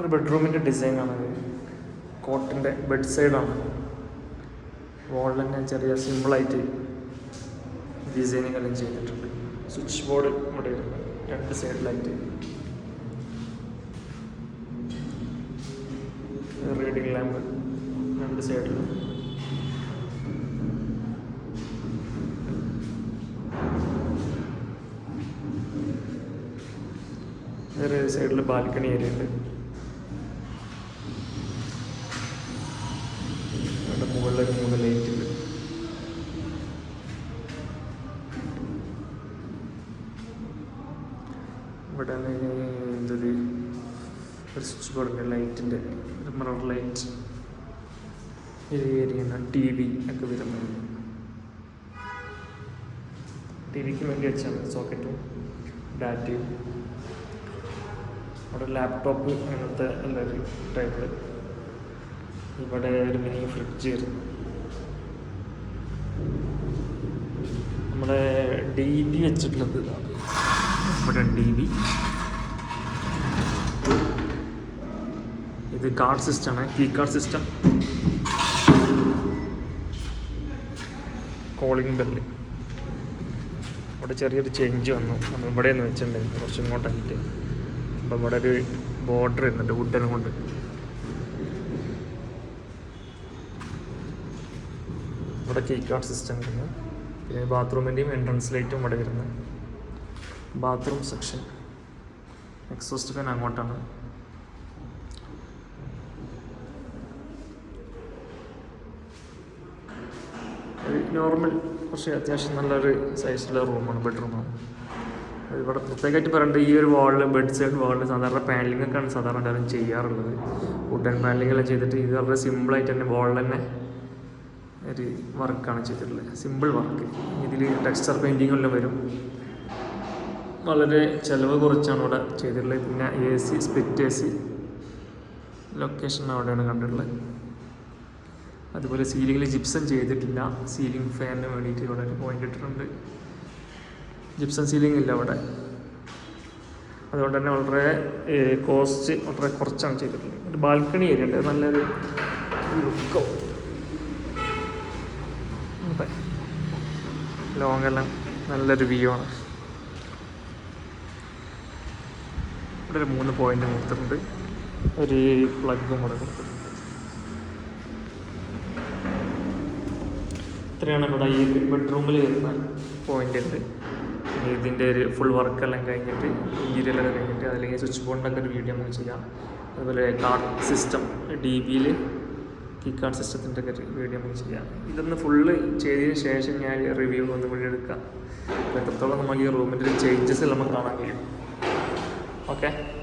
ഒരു ബെഡ്റൂമിന്റെ ഡിസൈനാണ് കോട്ടിന്റെ ബെഡ് സൈഡാണ് വാളിൽ തന്നെ ചെറിയ സിമ്പിളായിട്ട് ഡിസൈനിങ് എല്ലാം ചെയ്തിട്ടുണ്ട്. സ്വിച്ച് ബോർഡ് ഇവിടെ രണ്ട് സൈഡിലായിട്ട് റീഡിംഗ് ലാമ്പ് രണ്ട് സൈഡിൽ സൈഡിൽ ബാൽക്കണി ഏരിയ ഉണ്ട്. ഇവിടെ എന്തൊരു ഒരു സ്വിച്ച് ബോർഡിന്റെ ലൈറ്റിന്റെ ഒരു മിറർ ലൈറ്റ് ഒരു ഏരിയ ടി വി ഒക്കെ വരുന്നത് ടി വിക്ക് വേണ്ടി വെച്ചാണ് സോക്കറ്റും ഡാറ്റയും അവിടെ ലാപ്ടോപ്പ് അങ്ങനത്തെ എല്ലാവരും ടൈപ്പ് ഇവിടെ ഒരു മിനി ഫ്രിഡ്ജ് വരുന്നു. നമ്മുടെ ഡി ബി വെച്ചിട്ടുള്ളത് ഇവിടെ ഡി ബി ഇത് കാർഡ് സിസ്റ്റം ആണ് key card system calling bell ഇവിടെ ചെറിയൊരു ചേഞ്ച് വന്നു. നമ്മൾ ഇവിടെ നിന്ന് വെച്ചിട്ടുണ്ടായിരുന്നു. കുറച്ച് ഇങ്ങോട്ടായിട്ട്. അപ്പം ഇവിടെ ഒരു ബോർഡർ വരുന്നുണ്ട് വുഡൻ കൊണ്ട്. ഇവിടെ കീ കാർഡ് സിസ്റ്റം വരുന്നു പിന്നെ ബാത്റൂമിന്റെയും എൻട്രൻസ് ലൈറ്റും ഇവിടെ വരുന്നത് ബാത്റൂം സെക്ഷൻ എക്സോസ്റ്റ് ഫാൻ അങ്ങോട്ടാണ്. നോർമൽ പക്ഷേ അത്യാവശ്യം നല്ലൊരു സൈസിലുള്ള റൂമാണ് ബെഡ്റൂമാണ് ഇവിടെ പ്രത്യേകമായിട്ട് പറയേണ്ടത് ഈ ഒരു വാളിൽ ബെഡ് സൈഡ് വാളിൽ സാധാരണ പാനലിംഗ് ഒക്കെയാണ് സാധാരണ എല്ലാവരും ചെയ്യാറുള്ളത്. വുഡൻ പാനലിംഗ് എല്ലാം ചെയ്തിട്ട് ഇത് വളരെ സിമ്പിളായിട്ട് തന്നെ വാളിൽ തന്നെ ഒരു വർക്കാണ് ചെയ്തിട്ടുള്ളത്. സിമ്പിൾ വർക്ക് ഇതിൽ ടെക്സ്ചർ പെയിന്റിങ്ങെല്ലാം വരും. വളരെ ചിലവ് കുറച്ചാണ് ഇവിടെ ചെയ്തിട്ടുള്ളത്. പിന്നെ A C split A C location അവിടെയാണ് കണ്ടിട്ടുള്ളത്. അതുപോലെ സീലിങ്ങിൽ ജിപ്സം ചെയ്തിട്ടില്ല. സീലിംഗ് ഫാനിന് വേണ്ടിയിട്ട് ഇവിടെ ഒരു പോയിന്റ് ഇട്ടിട്ടുണ്ട്. ജിപ്സം സീലിംഗ് ഇല്ല അവിടെ. അതുകൊണ്ട് തന്നെ വളരെ കോസ്റ്റ് വളരെ കുറച്ചാണ് ചെയ്തിട്ടുള്ളത്. ഒരു ബാൽക്കണി ഏരിയ ഉണ്ട്. നല്ലൊരു ലുക്കോ ലോങ് എല്ലാം നല്ലൊരു വ്യൂ ആണ്. ഇവിടെ ഒരു മൂന്ന് പോയിന്റ് കൊടുത്തിട്ടുണ്ട് ഒരു പ്ലഗും കൂടെ കൊടുത്തിട്ടുണ്ട് ഇത്രയാണ് ഇവിടെ ഈ ബെഡ്റൂമിൽ വരുന്ന പോയിന്റ് ഉണ്ട് ഇതിന്റെ ഒരു ഫുൾ വർക്കെല്ലാം കഴിഞ്ഞിട്ട് ഇന്റീരിയലൊക്കെ കഴിഞ്ഞിട്ട് അല്ലെങ്കിൽ സ്വിച്ച് ബോർഡിന്റെ ഒരു വീഡിയോ നമുക്ക് ചെയ്യാം. അതുപോലെ കാർഡ് സിസ്റ്റം ഡി ബിയിൽ കീ കാർഡ് സിസ്റ്റത്തിന്റെ ഒക്കെ ഒരു വീഡിയോ നമുക്ക് ചെയ്യാം. ഇതൊന്ന് ഫുള്ള് ചെയ്തതിന് ശേഷം ഞാൻ റിവ്യൂ ഒന്ന് കൂടി എടുക്കാം. എത്രത്തോളം നമുക്ക് ഈ റൂമിന്റെ ചേഞ്ചസ് എല്ലാം നമുക്ക് കാണാൻ കഴിയും. okay?